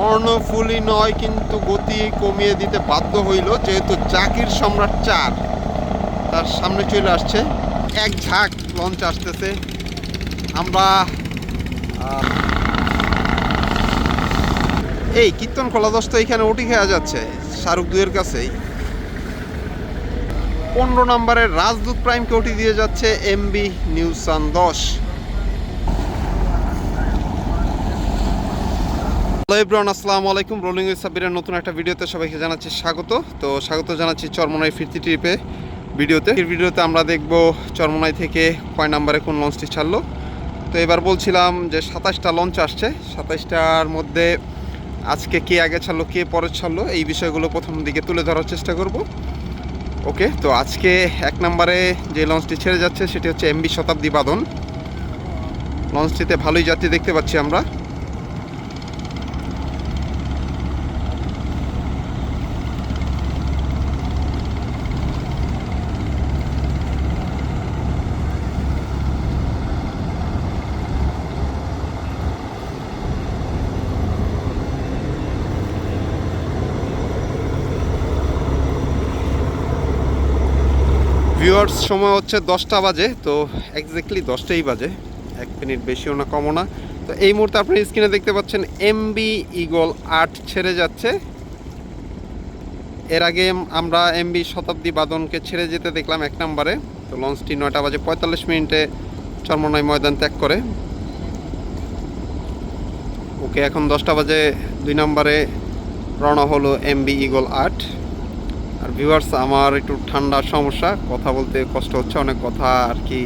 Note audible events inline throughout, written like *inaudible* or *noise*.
কর্ণফুলি নয়, কিন্তু গতি কমিয়ে দিতে বাধ্য হইল, যেহেতু জাকির সম্রাট চার। তার সামনে চলে আসছে। এক ঝাঁক লঞ্চ আসতেছে। আমরা এই কীর্তন কলাদস্ত এখানে উঠি খেয়া যাচ্ছে, শাহরুখ দুয়ের কাছেই। পনেরো নম্বরের রাজদূত প্রাইমকে উঠি দিয়ে যাচ্ছে এমবি নিউজ সান দশ। হ্যালো এভরিওয়ান, আসসালামু আলাইকুম। রোলিং উইথ সাব্বিরের নতুন একটা ভিডিওতে সবাইকে জানাচ্ছি স্বাগত। তো স্বাগত জানাচ্ছি চরমনাই ফিরতি ট্রিপে ভিডিওতে। এই ভিডিওতে আমরা দেখব চরমনাই থেকে কয় নাম্বারে কোন লঞ্চটি ছাড়লো। তো এবার বলছিলাম যে সাতাশটা লঞ্চ আসছে। সাতাশটার মধ্যে আজকে কে আগে ছাড়লো, কে পরে ছাড়লো, এই বিষয়গুলো প্রথম দিকে তুলে ধরার চেষ্টা করব। ওকে, তো আজকে এক নম্বরে যে লঞ্চটি ছেড়ে যাচ্ছে সেটি হচ্ছে এমবি শতাব্দী বাদন। লঞ্চটিতে ভালোই যাত্রী দেখতে পাচ্ছি আমরা। ভিউয়ার্স সময় হচ্ছে দশটা বাজে, তো এক্স্যাক্টলি দশটাই বাজে। এক মিনিট বেশিও না, কমও না। তো এই মুহূর্তে আপনি স্ক্রিনে দেখতে পাচ্ছেন এমবি ইগল আট ছেড়ে যাচ্ছে। এর আগে আমরা এমবি শতাব্দী বাদনকে ছেড়ে যেতে দেখলাম এক নম্বরে। তো লঞ্চটি নয়টা বাজে পঁয়তাল্লিশ মিনিটে চর্মনাই ময়দান ত্যাগ করে। ওকে, এখন দশটা বাজে দুই নম্বরে রওনা হলো এমবি ইগল আট। ভিউয়ার্স আমার একটু ঠান্ডা সমস্যা, কথা বলতে কষ্ট হচ্ছে, অনেক কথা আর কি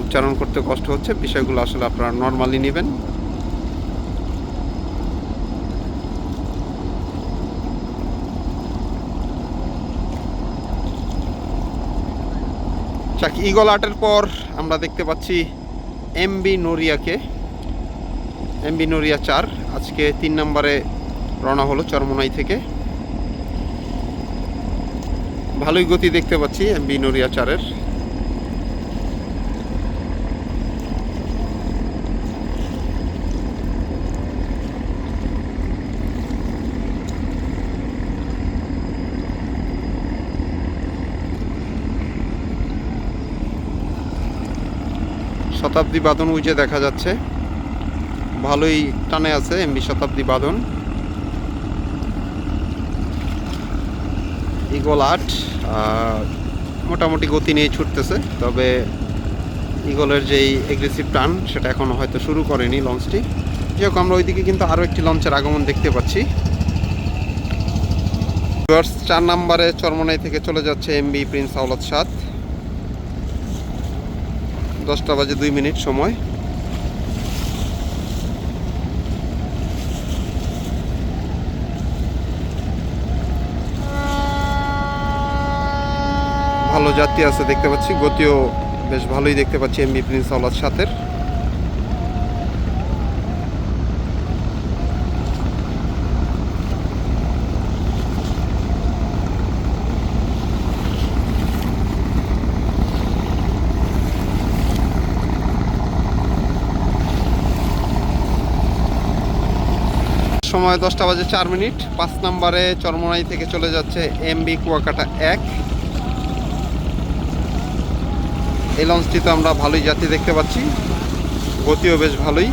উচ্চারণ করতে কষ্ট হচ্ছে, বিষয়গুলো আসলে আপনারা নর্মালি নেবেন। যাক ইগল আটের পর আমরা দেখতে পাচ্ছি এমবি নোরিয়াকে এমবি নোরিয়া চার, আজকে তিন নম্বরে রওনা হলো চরমনাই থেকে। ভালোই গতি দেখতে পাচ্ছি এমবি নোরিয়া চারের। শতাব্দী বাদন উইজে দেখা যাচ্ছে। ভালোই টানে আছে এমবি শতাব্দী বাদন ইগল আট মোটামুটি গতি নিয়ে ছুটতেছে, তবে ইগলের যেই এগ্রেসিভ টান, সেটা এখনও হয়তো শুরু করেনি লঞ্চটি যাই হোক, আমরা ওইদিকে কিন্তু আরও একটি লঞ্চের আগমন দেখতে পাচ্ছি। চার নম্বরে চরমনাই থেকে চলে যাচ্ছে এমবি প্রিন্স আওলাদ সাত। দশটা বাজে দুই মিনিট সময়। ভালো যাত্রী আছে দেখতে পাচ্ছি, গতিও বেশ ভালোই দেখতে পাচ্ছি এমবি প্রিন্স আওলাদ সাথের সময় দশটা বাজে চার মিনিট, পাঁচ নম্বরে চরমনাই থেকে চলে যাচ্ছে এমবি কুয়াকাটা এক। এই লঞ্চটিতে আমরা ভালোই যাত্রী দেখতে পাচ্ছি। গতিও বেশ ভালোই।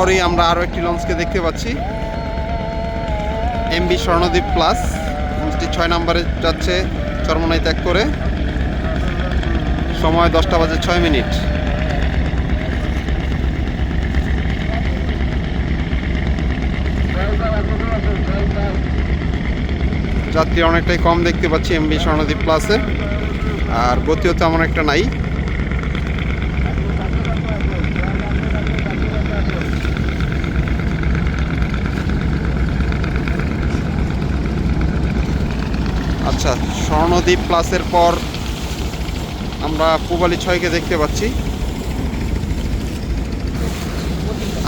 পরই আমরা আরও একটি লঞ্চকে দেখতে পাচ্ছি। MB Swarnadwip plus. লঞ্চটি ছয় নম্বরে যাচ্ছে, চরমনাই ত্যাগ করে। সময় দশটা বাজে ছয় মিনিট। যাত্রী অনেকটাই কম দেখতে পাচ্ছি এমবি স্বর্ণদ্বীপ প্লাসে। আর গতিও তেমন একটা নাই। আচ্ছা স্বর্ণদ্বীপ প্লাসের পর আমরা পূবালি ছয়কে দেখতে পাচ্ছি।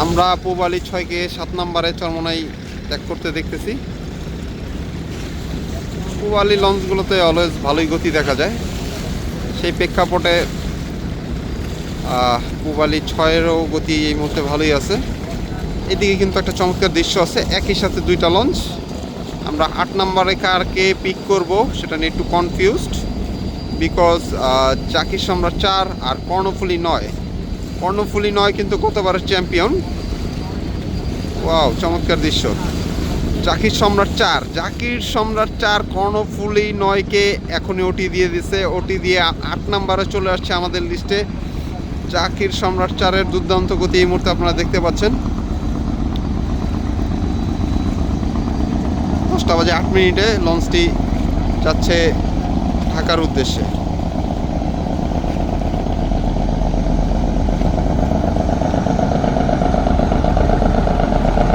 আমরা পূবালি ছয়কে সাত নম্বরে চরমনাই ত্যাগ করতে দেখতেছি। পূবালি লঞ্চগুলোতে অলওয়েজ ভালোই গতি দেখা যায়। সেই প্রেক্ষাপটে পূবালি ছয়েরও গতি এই মুহূর্তে ভালোই আছে। এদিকে কিন্তু একটা চমৎকার দৃশ্য আছে, একই সাথে দুইটা লঞ্চ। আমরা আট নম্বরে কারকে পিক করব সেটা নিয়ে একটু কনফিউজড বিকজ জাকির সম্রাট চার আর কর্ণফুলি নয়। কর্ণফুলি নয় কিন্তু গতবারের চ্যাম্পিয়ন ওয়াও চমৎকার দৃশ্য। জাকির সম্রাট চার। জাকির সম্রাট চার, কর্ণফুলি নয়কে এখনই ওটি দিয়ে দিছে। ওটি দিয়ে আট নাম্বারে চলে আসছে আমাদের লিস্টে জাকির সম্রাট চারের দুর্দান্ত গতি এই মুহূর্তে আপনারা দেখতে পাচ্ছেন। দশটা বাজে আট মিনিটে লঞ্চটি যাচ্ছে ঢাকার উদ্দেশ্যে।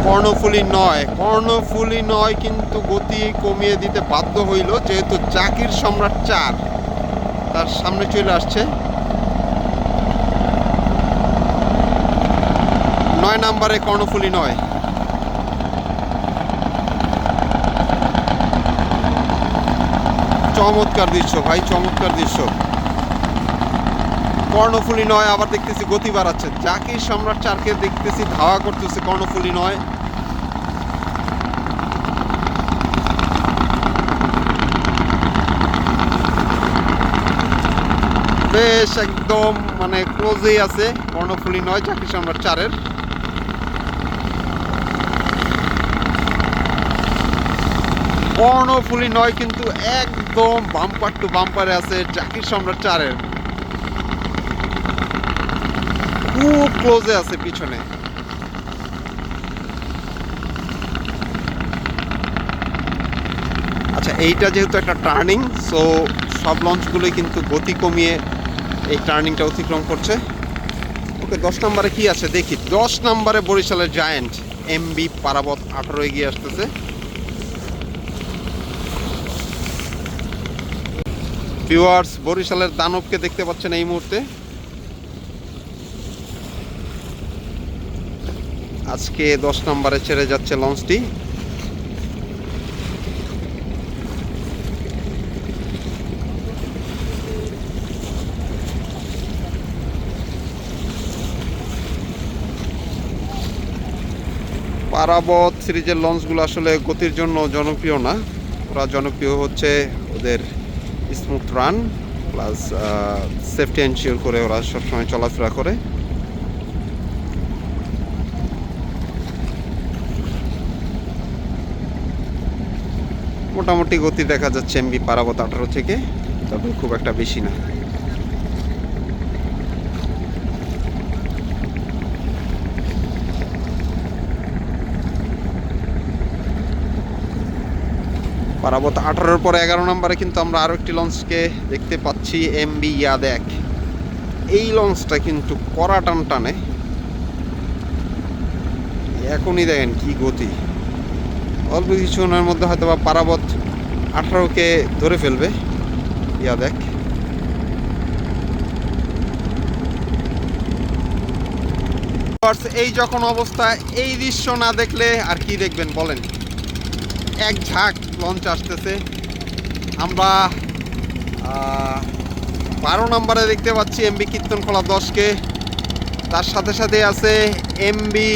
কর্ণফুলি নয় কর্ণফুলি নয় কিন্তু গতি কমিয়ে দিতে বাধ্য হইল, যেহেতু জাকির সম্রাট চার তার সামনে চলে আসছে। নয় নাম্বারে কর্ণফুলি নয়। চমৎকার দৃশ্য, ভাই, চমৎকার দৃশ্য। কর্ণফুলি নয়, আবার দেখতেছি গতি বাড়াচ্ছে। জাকির সম্রাট চারকে দেখতেছি ধাওয়া করতেছে কর্ণফুলি নয়। বেশ, একদম মানে ক্লোজেই আছে কর্ণফুলি নয়, জাকির সম্রাট চারের। কর্ণফুলি নয়, কিন্তু একদম বাম্পার টু বাম্পারে আছে জাকির সম্রাট চারের খুব ক্লোজে আছে পিছনে। আচ্ছা এইটা যেহেতু একটা টার্নিং সো সব লঞ্চগুলোই কিন্তু গতি কমিয়ে এই টার্নিংটা অতিক্রম করছে। ওকে, দশ নম্বরে কি আছে? দেখি, দশ নম্বরে বরিশালের জায়েন্ট এমবি পারাবত আঠারো এগিয়ে আসতেছে। ভিউয়ার্স, বরিশালের দানবকে দেখতে পাচ্ছেন এই মুহূর্তে। আজকে দশ নম্বরে ছেড়ে যাচ্ছে লঞ্চটি। পারাবত সিরিজের লঞ্চগুলো আসলে গতির জন্য জনপ্রিয় না। ওরা জনপ্রিয় হচ্ছে ওদের smooth run plus safety ensure করে ওরা সবসময় চলাফেরা করে। মোটামুটি গতি দেখা যাচ্ছে এমবি পারাবত আঠারো থেকে, তবে খুব একটা বেশি না। পারাবত আঠারোর পরে এগারো নম্বরে কিন্তু আমরা আরও একটি লঞ্চকে দেখতে পাচ্ছি এম বি এমবি ইয়াদেক। এই লঞ্চটা কিন্তু কড়া টান টানে এখনই দেখেন কি গতি। অল্প কিছুক্ষণের মধ্যে হয়তো বা পারাবত আঠারোকে ধরে ফেলবে ইয়াদেক। এই যখন অবস্থা, এই দৃশ্য না দেখলে আর কি দেখবেন বলেন? এক ঝাঁক। লঞ্চ আসতেছে। আমরা বারো নম্বরে দেখতে পাচ্ছি এমবি কীর্তনখোলা দশকে। তার সাথে সাথে আছে এমবি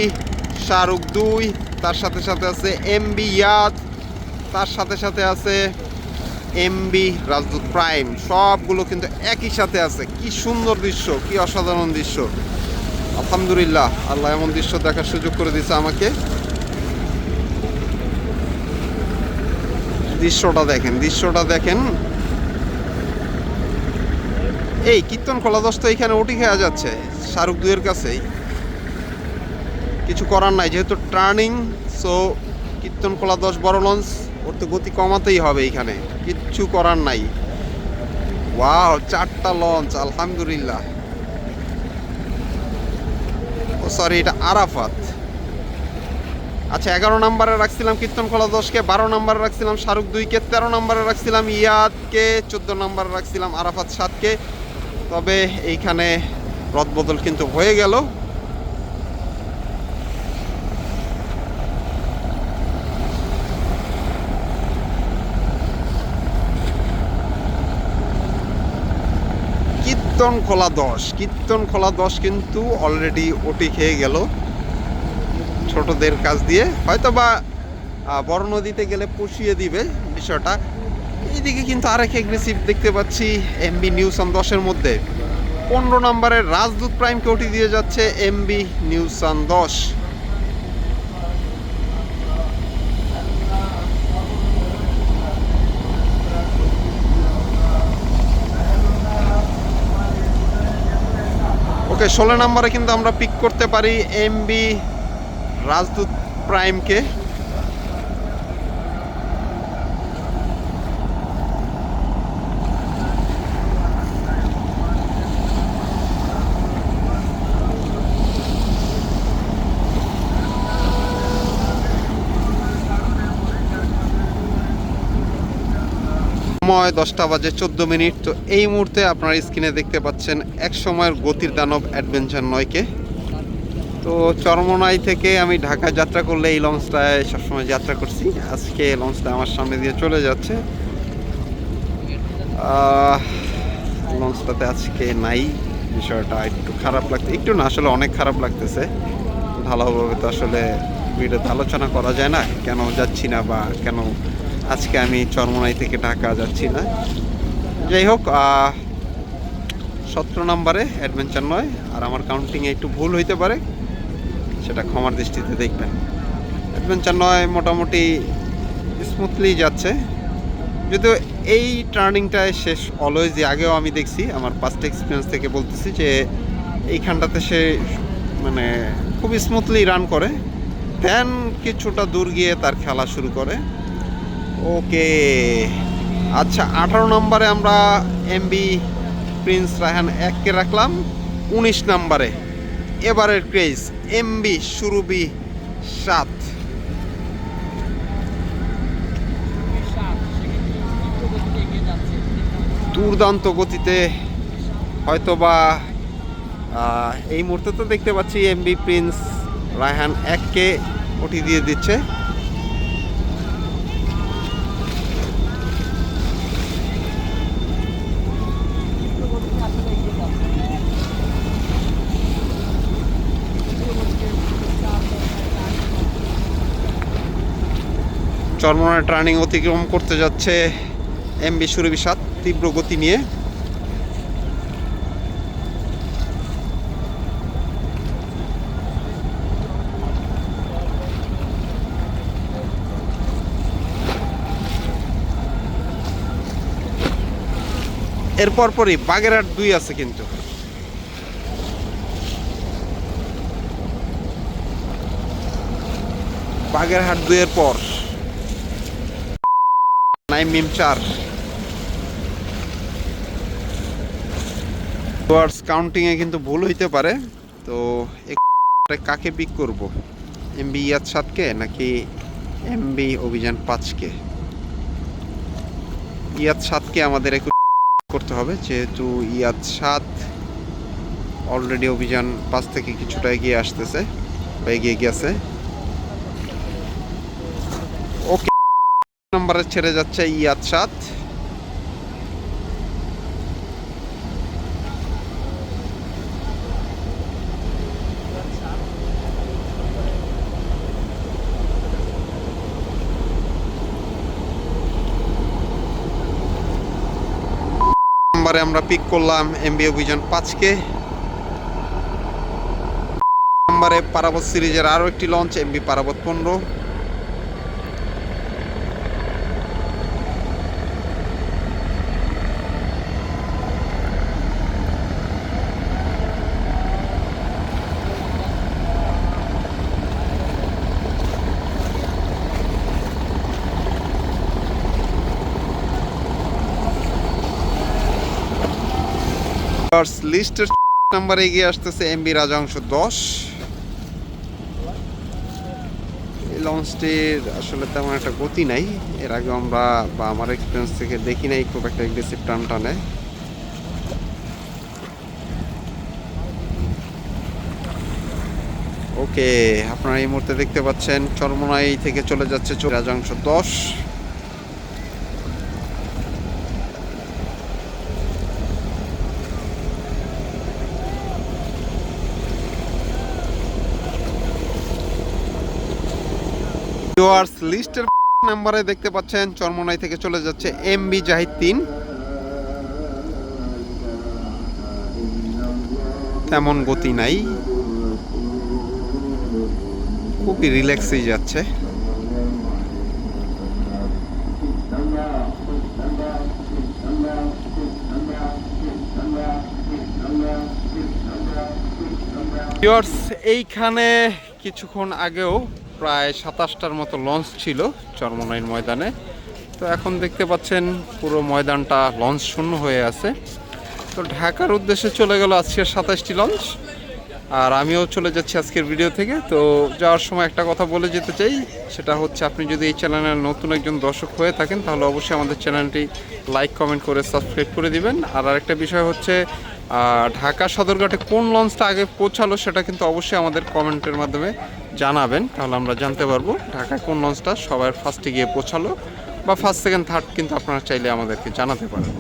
শাহরুখ দুই, তার সাথে সাথে আছে এমবি ইয়াদ, তার সাথে সাথে আছে এমবি রাজদূত প্রাইম। সবগুলো কিন্তু একই সাথে আছে। কি সুন্দর দৃশ্য, কি অসাধারণ দৃশ্য। আলহামদুলিল্লাহ, আল্লাহ এমন দৃশ্য দেখার সুযোগ করে দিয়েছে আমাকে। দৃশ্যটা দেখেন দৃশ্যটা দেখেন। এই, কীর্তন খোলা দোস্ত, এখানে উঠি খেয়া যাচ্ছে, শাহরুখ দুয়ের কাছেই। কিছু করার নাই, যেহেতু টার্নিং সো কীর্তন খোলা দশ, বড় লঞ্চ ওর তো গতি কমাতেই হবে এখানে, কিচ্ছু করার নাই। ওয়াও চারটা লঞ্চ আলহামদুলিল্লাহ। ও সরি এটা আরাফাত। আচ্ছা এগারো নম্বরে রাখছিলাম কীর্তন খোলা দশকে, বারো নম্বরে রাখছিলাম শাহরুখ দুইকে, তেরো নম্বরে রাখছিলাম ইয়াদকে, চোদ্দ নম্বরে রাখছিলাম আরাফাত সাতকে তবে এইখানে রদবদল কিন্তু হয়ে গেল। কীর্তন খোলা দশ, কীর্তন খোলা দশ কিন্তু অলরেডি ওটি খেয়ে গেল। ছোটদের কাজ দিয়ে। হয়তো বা বড় নদীতে গেলে পুষিয়ে দিবে বিষয়টা। এইদিকে কিন্তু আরেক এগ্রেসিভ দেখতে পাচ্ছি এমবি নিউজ অন দশের মধ্যে। পনেরো নম্বরের রাজদূত প্রাইমকে ওটি দিয়ে যাচ্ছে এমবি নিউজ অন দশ। ওকে, ষোলো নম্বরে কিন্তু আমরা পিক করতে পারি এমবি রাজদূত প্রাইমকে। সময় দশটা বাজে চোদ্দ মিনিট। তো এই মুহূর্তে আপনার স্ক্রিনে দেখতে পাচ্ছেন এক সময়ের গতির দানব অ্যাডভেঞ্চার নয়কে। তো চরমনাই থেকে আমি ঢাকা যাত্রা করলে এই লঞ্চটায় সবসময় যাত্রা করছি। আজকে লঞ্চটা আমার সামনে দিয়ে চলে যাচ্ছে। লঞ্চটাতে আজকে নাই। বিষয়টা একটু খারাপ লাগছে একটু না, আসলে অনেক খারাপ লাগতেছে। ভালোভাবে তো আসলে ভিডিওতে আলোচনা করা যায় না, কেন যাচ্ছি না বা কেন আজকে আমি চরমনাই থেকে ঢাকা যাচ্ছি না। যাই হোক সতেরো নম্বরে অ্যাডভেঞ্চার নয়, আর আমার কাউন্টিংয়ে একটু ভুল হইতে পারে। সেটা ক্ষমার দৃষ্টিতে দেখবেন। অ্যাডভেঞ্চার নয়, মোটামুটি স্মুথলি যাচ্ছে। যদিও এই টার্নিংটায় শেষ অলওয়েজ আগেও আমি দেখছি, আমার পাস্ট এক্সপিরিয়েন্স থেকে বলতেছি যে এইখানটাতে সে মানে খুব স্মুথলি রান করে। দেন কিছুটা দূর গিয়ে তার খেলা শুরু করে। ওকে আচ্ছা আঠারো নম্বরে আমরা এমবি প্রিন্স রায়হান এককে রাখলাম। উনিশ নম্বরে এবারের ক্রেজ এমবি সুরুবি সাত। দুর্দান্ত গতিতে হয়তোবা এই মুহূর্তে তো দেখতে পাচ্ছি এমবি প্রিন্স রায়হান এককে ওটি দিয়ে দিচ্ছে। চরমনায় টার্নিং অতিক্রম করতে যাচ্ছে এমবি সুরভি সাত তীব্র গতি নিয়ে। এরপর পরই বাগেরহাট দুই আছে কিন্তু। বাগেরহাট দুইয়ের পর। নাইম মিম চার ডুয়ার্স কাউন্টিংয়ে কিন্তু ভুল হইতে পারে, তো কাকে পিক করব? এমবি ইয়াদ সাতকে নাকি এমবি অভিযান পাঁচকে ইয়াদ সাতকে আমাদের একটু করতে হবে, যেহেতু ইয়াদ সাত অলরেডি অভিযান পাঁচ থেকে কিছুটা এগিয়ে আসতেছে বা এগিয়ে গেছে ওকে নম্বরে ছেড়ে যাচ্ছে ইয়াদ সাত নম্বরে আমরা পিক করলাম এমবি অভিযান পাঁচকে। নম্বরে পারাবত সিরিজের আরও একটি লঞ্চ এমবি পারাবত পনেরো। লিস্টের নাম্বারে এগিয়ে আসতেছে এমবি রাজহংস দশ। এই লঞ্চটির আসলে তেমন একটা গতি নাই। এর আগে আমরা বা আমার এক্সপিরিয়েন্স থেকে দেখি নাই, খুব একটা এগ্রেসিভ টান টানে। ওকে আপনারা এই মুহূর্তে দেখতে পাচ্ছেন, চরমনাই থেকে চলে যাচ্ছে রাজাংশ দশ। ভিউয়ার্স, লিস্টের *laughs* নাম্বারে দেখতে পাচ্ছেন, চরমনাই থেকে চলে যাচ্ছে এম বি জাহিদ তিন। তেমন গতি নাই। খুবই রিল্যাক্সেই যাচ্ছে। এইখানে কিছুক্ষণ আগেও প্রায় সাতাশটার মতো লঞ্চ ছিল চরমনাইন ময়দানে। তো এখন দেখতে পাচ্ছেন পুরো ময়দানটা লঞ্চ শূন্য হয়ে আছে। তো ঢাকার উদ্দেশ্যে চলে গেল আজকের সাতাশটি লঞ্চ। আর আমিও চলে যাচ্ছি আজকের ভিডিও থেকে। তো যাওয়ার সময় একটা কথা বলে যেতে চাই, সেটা হচ্ছে আপনি যদি এই চ্যানেলের নতুন একজন দর্শক হয়ে থাকেন, তাহলে অবশ্যই আমাদের চ্যানেলটি লাইক, কমেন্ট করে সাবস্ক্রাইব করে দিবেন। আর আরেকটা বিষয় হচ্ছে ঢাকা সদরঘাটে কোন লঞ্চটা আগে পৌঁছালো, সেটা কিন্তু অবশ্যই আমাদের কমেন্টের মাধ্যমে জানাবেন, তাহলে আমরা জানতে পারব ঢাকায় কোন লঞ্চটা সবার ফার্স্টে গিয়ে পৌঁছালো বা ফার্স্ট সেকেন্ড থার্ড কিন্তু আপনারা চাইলে আমাদেরকে জানাতে পারেন।